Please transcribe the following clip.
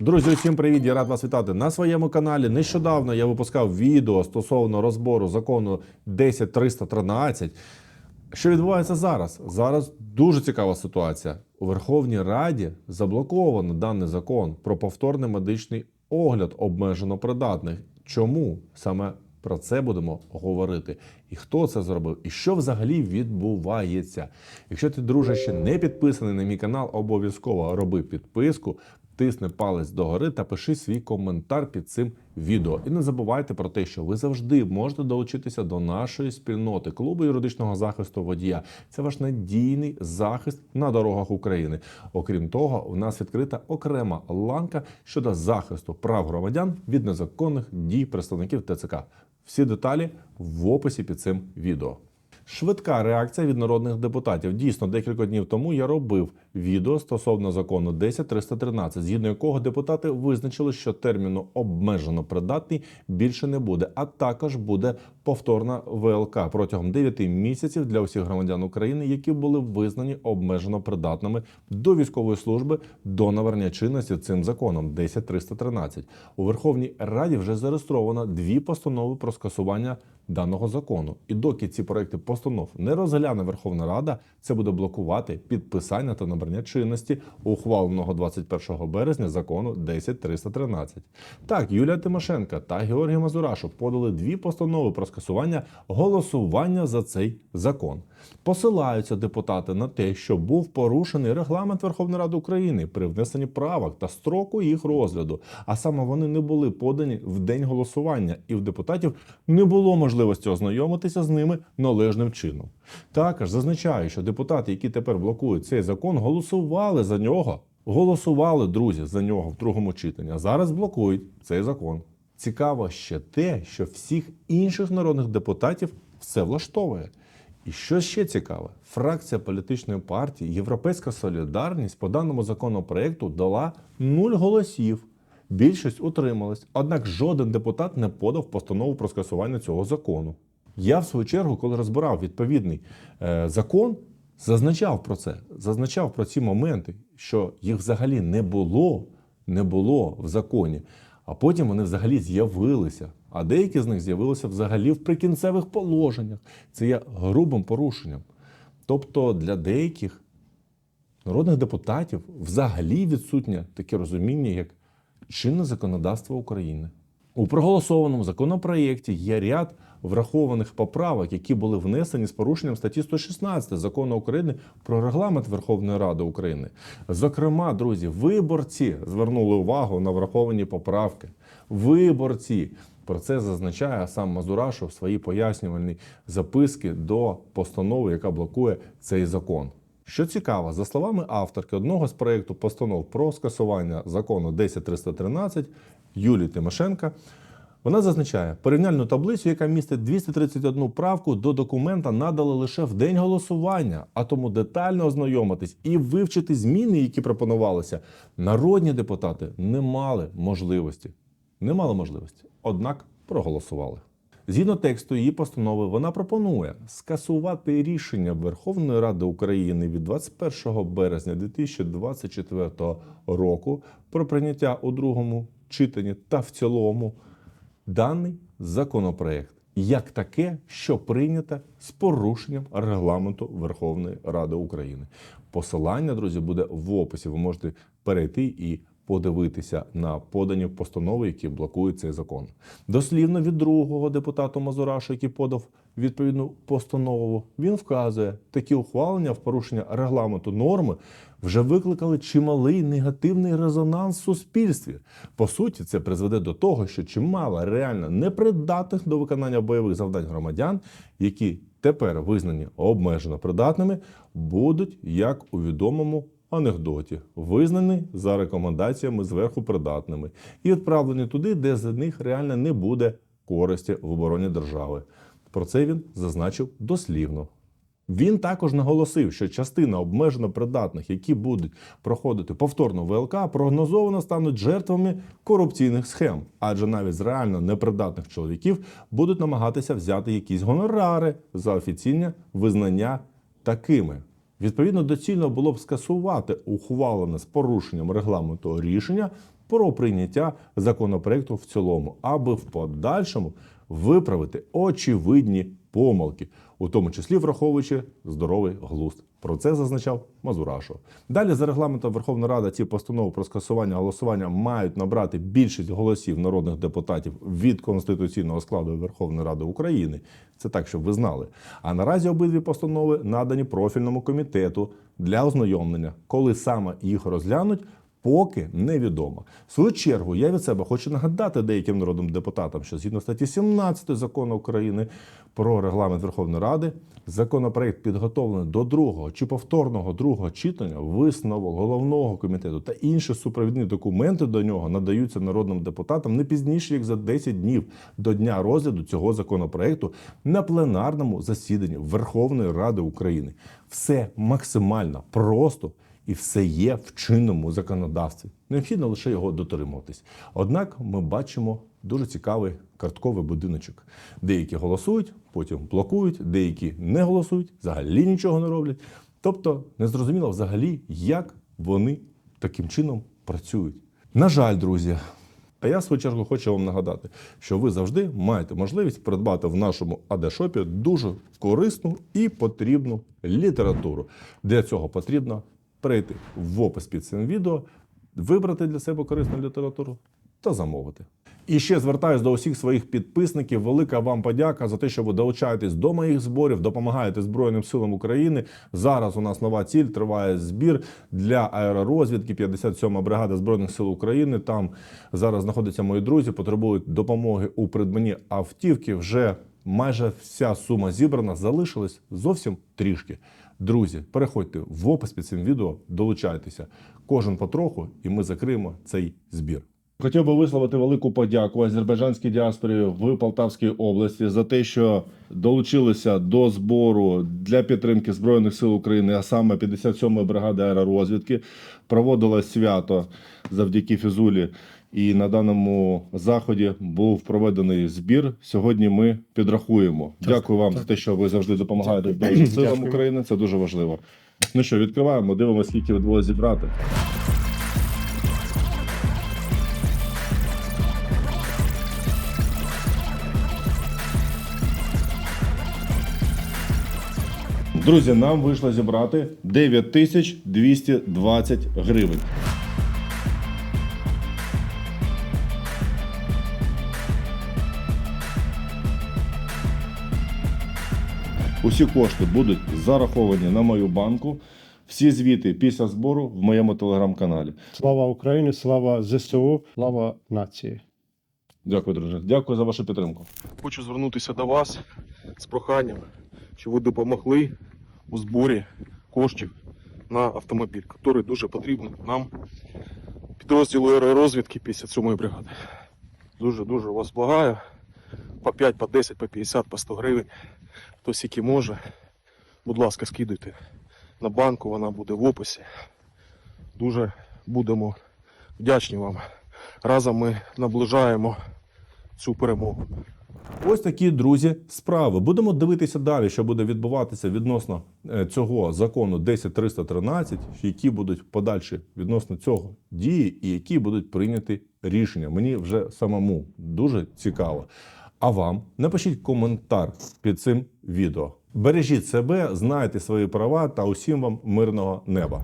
Друзі, усім привіт! Я рад вас вітати на своєму каналі. Нещодавно я випускав відео стосовно розбору закону 10313. Що відбувається зараз? Зараз дуже цікава ситуація. У Верховній Раді заблоковано даний закон про повторний медичний огляд обмежено придатних. Чому саме про це будемо говорити? І хто це зробив? І що взагалі відбувається? Якщо ти, друже, ще не підписаний на мій канал, обов'язково роби підписку. Тисни палець догори та пиши свій коментар під цим відео. І не забувайте про те, що ви завжди можете долучитися до нашої спільноти клубу юридичного захисту водія. Це ваш надійний захист на дорогах України. Окрім того, у нас відкрита окрема ланка щодо захисту прав громадян від незаконних дій представників ТЦК. Всі деталі в описі під цим відео. Швидка реакція від народних депутатів. Дійсно, декілька днів тому я робив відео стосовно закону 10313, згідно якого депутати визначили, що терміну обмежено придатний більше не буде, а також буде повторна ВЛК протягом 9 місяців для усіх громадян України, які були визнані обмежено придатними до військової служби до навернення чинності цим законом 10313. У Верховній Раді вже зареєстровано дві постанови про скасування даного закону. І доки ці проекти постанов не розгляне Верховна Рада, це буде блокувати підписання та набрання чинності ухваленого 21 березня закону 10313. Так, Юлія Тимошенка та Георгій Мазурашов подали дві постанови про скасування голосування за цей закон. Посилаються депутати на те, що був порушений регламент Верховної Ради України при внесенні правок та строку їх розгляду. А саме вони не були подані в день голосування, і в депутатів не було можливості ознайомитися з ними належним чином. Також зазначаю, що депутати, які тепер блокують цей закон, голосували за нього. Голосували, друзі, за нього в другому читанні. А зараз блокують цей закон. Цікаво ще те, що всіх інших народних депутатів все влаштовує. І що ще цікаве, фракція політичної партії Європейська Солідарність по даному законопроекту дала нуль голосів. Більшість утрималась, однак жоден депутат не подав постанову про скасування цього закону. Я, в свою чергу, коли розбирав відповідний е, закон, зазначав про це, зазначав про ці моменти, що їх взагалі не було, не було в законі. А потім вони взагалі з'явилися. А деякі з них з'явилися взагалі в прикінцевих положеннях. Це є грубим порушенням. Тобто для деяких народних депутатів взагалі відсутнє таке розуміння, як чинне законодавство України. У проголосованому законопроєкті є ряд врахованих поправок, які були внесені з порушенням статті 116 закону України про регламент Верховної Ради України. Зокрема, друзі, виборці звернули увагу на враховані поправки. Виборці про це зазначає сам Мазурашов в своїй пояснювальній записки до постанови, яка блокує цей закон. Що цікаво, за словами авторки одного з проєкту постанов про скасування закону 10313 Юлії Тимошенка, вона зазначає порівняльну таблицю, яка містить 231 правку до документа надали лише в день голосування, а тому детально ознайомитись і вивчити зміни, які пропонувалися, народні депутати не мали можливості. Не мали можливості, однак проголосували. Згідно тексту її постанови, вона пропонує скасувати рішення Верховної Ради України від 21 березня 2024 року про прийняття у другому читанні та в цілому даний законопроект як таке, що прийнято з порушенням регламенту Верховної Ради України. Посилання, друзі, буде в описі. Ви можете перейти і подивитися на подані постанови, які блокують цей закон. Дослівно від другого депутата Мазураша, який подав відповідну постанову, він вказує, такі ухвалення в порушення регламенту норми вже викликали чималий негативний резонанс в суспільстві. По суті, це призведе до того, що чимало реально непридатних до виконання бойових завдань громадян, які тепер визнані обмежено придатними, будуть як у відомому анекдоті, визнані за рекомендаціями зверху придатними і відправлені туди, де за них реально не буде користі в обороні держави. Про це він зазначив дослівно. Він також наголосив, що частина обмежено придатних, які будуть проходити повторно ВЛК, прогнозовано стануть жертвами корупційних схем, адже навіть з реально непридатних чоловіків будуть намагатися взяти якісь гонорари за офіційне визнання такими. Відповідно, доцільно було б скасувати ухвалене з порушенням регламенту рішення про прийняття законопроекту в цілому, аби в подальшому виправити очевидні помилки, у тому числі враховуючи здоровий глузд. Про це зазначав Мазурашов. Далі за регламентом Верховна Рада ці постанови про скасування голосування мають набрати більшість голосів народних депутатів від конституційного складу Верховної Ради України. Це так, щоб ви знали. А наразі обидві постанови надані профільному комітету для ознайомлення, коли саме їх розглянуть. Поки невідомо. В свою чергу я від себе хочу нагадати деяким народним депутатам, що згідно статті 17 закону України про регламент Верховної Ради, законопроект підготовлений до другого чи повторного другого читання, висновок головного комітету та інші супровідні документи до нього надаються народним депутатам не пізніше як за 10 днів до дня розгляду цього законопроекту на пленарному засіданні Верховної Ради України. Все максимально просто і все є в чинному законодавстві. Необхідно лише його дотримуватись. Однак ми бачимо дуже цікавий картковий будиночок. Деякі голосують, потім блокують, деякі не голосують, взагалі нічого не роблять. Тобто незрозуміло взагалі, як вони таким чином працюють. На жаль, друзі. А я в свою чергу хочу вам нагадати, що ви завжди маєте можливість придбати в нашому АД-шопі дуже корисну і потрібну літературу. Для цього потрібно перейти в опис під цим відео, вибрати для себе корисну літературу та замовити. І ще звертаюсь до усіх своїх підписників. Велика вам подяка за те, що ви долучаєтесь до моїх зборів, допомагаєте Збройним силам України. Зараз у нас нова ціль триває збір для аеророзвідки. 57 бригада Збройних сил України. Там зараз знаходяться мої друзі, потребують допомоги у придбанні автівки. Вже майже вся сума зібрана, залишилось зовсім трішки. Друзі, переходьте в опис під цим відео, долучайтеся. Кожен потроху, і ми закриємо цей збір. Хотів би висловити велику подяку азербайджанській діаспорі в Полтавській області за те, що долучилися до збору для підтримки Збройних сил України, а саме 57-ї бригади аеророзвідки. Проводилось свято завдяки Фізулі. І на даному заході був проведений збір. Сьогодні ми підрахуємо. Дякую вам за те, що ви завжди допомагаєте Збройним силам України. Це дуже важливо. Ну що, відкриваємо, дивимося, скільки відбулося зібрати. Друзі, нам вийшло зібрати 9220 гривень. Усі кошти будуть зараховані на мою банку. Всі звіти після збору в моєму телеграм-каналі. Слава Україні, слава ЗСУ, слава нації. Дякую, друже. Дякую за вашу підтримку. Хочу звернутися до вас з проханням, щоб ви допомогли у зборі коштів на автомобіль, який дуже потрібен нам підрозділу аеророзвідки 57-ї бригади. Дуже-дуже вас благаю. По 5, по 10, по 50, по 100 гривень. Хто скільки може. Будь ласка, скидуйте на банку, вона буде в описі. Дуже будемо вдячні вам. Разом ми наближаємо цю перемогу. Ось такі друзі справи. Будемо дивитися далі, що буде відбуватися відносно е, цього закону 10313, які будуть подальші відносно цього дії, і які будуть прийняті рішення. Мені вже самому дуже цікаво. А вам напишіть коментар під цим відео. Бережіть себе, знайте свої права та усім вам мирного неба.